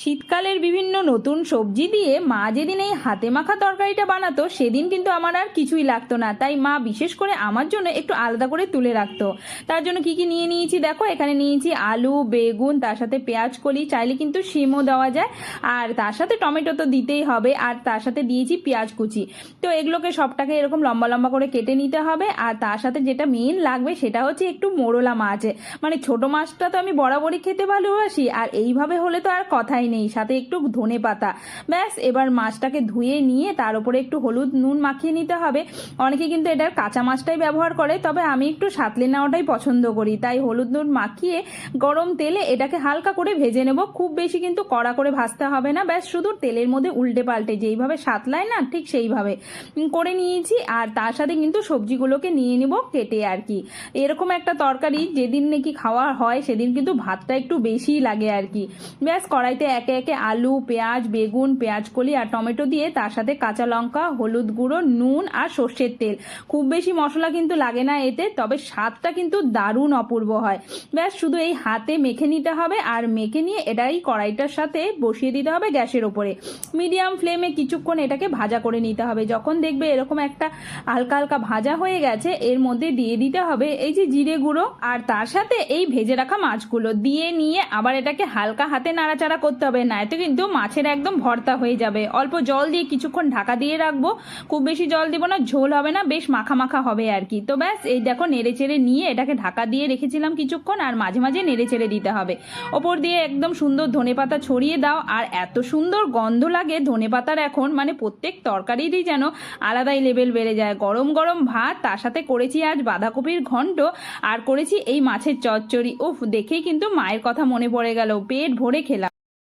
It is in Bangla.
শীতকালের বিভিন্ন নতুন সবজি দিয়ে মা যেদিন এই হাতে মাখা তরকারিটা বানাতো, সেদিন কিন্তু আমার আর কিছুই লাগতো না। তাই মা বিশেষ করে আমার জন্য একটু আলাদা করে তুলে রাখতো। তার জন্য কি কি নিয়ে নিয়েছি দেখো, এখানে নিয়েছি আলু, বেগুন, তার সাথে পেঁয়াজ কলি, চাইলে কিন্তু শিমও দেওয়া যায়। আর তার সাথে টমেটো তো দিতেই হবে, আর তার সাথে দিয়েছি পেঁয়াজ কুচি। তো এগুলোকে সবটাকে এরকম লম্বা লম্বা করে কেটে নিতে হবে। আর তার সাথে যেটা মেন লাগবে, সেটা হচ্ছে একটু মোড়লা মাছ। মানে ছোট মাছটা তো আমি বরাবরই খেতে ভালোবাসি, আর এইভাবে হলে তো আর কথাই নেই, সাথে একটু ধনে পাতা। ব্যাস, এবার মাছটাকে ধুয়ে নিয়ে তার উপরে একটু হলুদ নুন মাখিয়ে নিতে হবে। অনেকে কিন্তু এটার কাঁচা মাছটাই ব্যবহার করে, তবে আমি একটু সাতলে নেওয়াটাই পছন্দ করি। তাই হলুদ নুন মাখিয়ে গরম তেলে এটাকে হালকা করে ভেজে নেব। খুব বেশি কিন্তু কড়া করে ভাজতে হবে না। ব্যাস, শুধু তেলের মধ্যে উল্টে পাল্টে যেইভাবে সাতলায় না, ঠিক সেইভাবে করে নিয়েছি। আর তার সাথে কিন্তু সবজিগুলোকে নিয়ে নিব কেটে আর কি। এরকম একটা তরকারি যেদিন নাকি খাওয়া হয়, সেদিন কিন্তু ভাতটা একটু বেশিই লাগে আর কি। ব্যাস, কড়াইতে একে একে আলু, পেঁয়াজ, বেগুন, পেঁয়াজ কলি আর টমেটো দিয়ে তার সাথে কাঁচা লঙ্কা, হলুদ গুঁড়ো, নুন আর সর্ষের তেল। খুব বেশি মশলা কিন্তু লাগে না এতে, তবে স্বাদটা কিন্তু দারুণ অপূর্ব হয়। ব্যাস, শুধু এই হাতে মেখে নিতে হবে আর মেখে নিয়ে এটাই কড়াইটার সাথে বসিয়ে দিতে হবে গ্যাসের ওপরে। মিডিয়াম ফ্লেমে কিছুক্ষণ এটাকে ভাজা করে নিতে হবে। যখন দেখবে এরকম একটা হালকা হালকা ভাজা হয়ে গেছে, এর মধ্যে দিয়ে দিতে হবে এই যে জিরে গুঁড়ো আর তার সাথে এই ভেজে রাখা মাছগুলো। দিয়ে নিয়ে আবার এটাকে হালকা হাতে নাড়াচাড়া করতে হবে নয়তো কিন্তু মাছের একদম ভর্তা হয়ে যাবে। অল্প জল দিয়ে কিছুক্ষণ ঢাকা দিয়ে রাখব। খুব বেশি জল দেবো না, ঝোল হবে না, বেশ মাখা মাখা হবে আর কি। তো ব্যাস, এই দেখো নেড়ে চেড়ে নিয়ে এটাকে ঢাকা দিয়ে রেখেছিলাম কিছুক্ষণ আর মাঝে মাঝে নেড়ে চেড়ে দিতে হবে। ওপর দিয়ে একদম সুন্দর ধনেপাতা ছড়িয়ে দাও। আর এত সুন্দর গন্ধ লাগে ধনেপাতার এখন মানে প্রত্যেক তরকারিরই যেন আলাদাই লেভেল বেড়ে যায়। গরম গরম ভাত, তার সাথে করেছি আজ বাঁধাকপির ঘন্ট, আর করেছি এই মাছের চচ্চড়ি। উফ, দেখেই কিন্তু মায়ের কথা মনে পড়ে গেল। পেট ভরে খেলাম।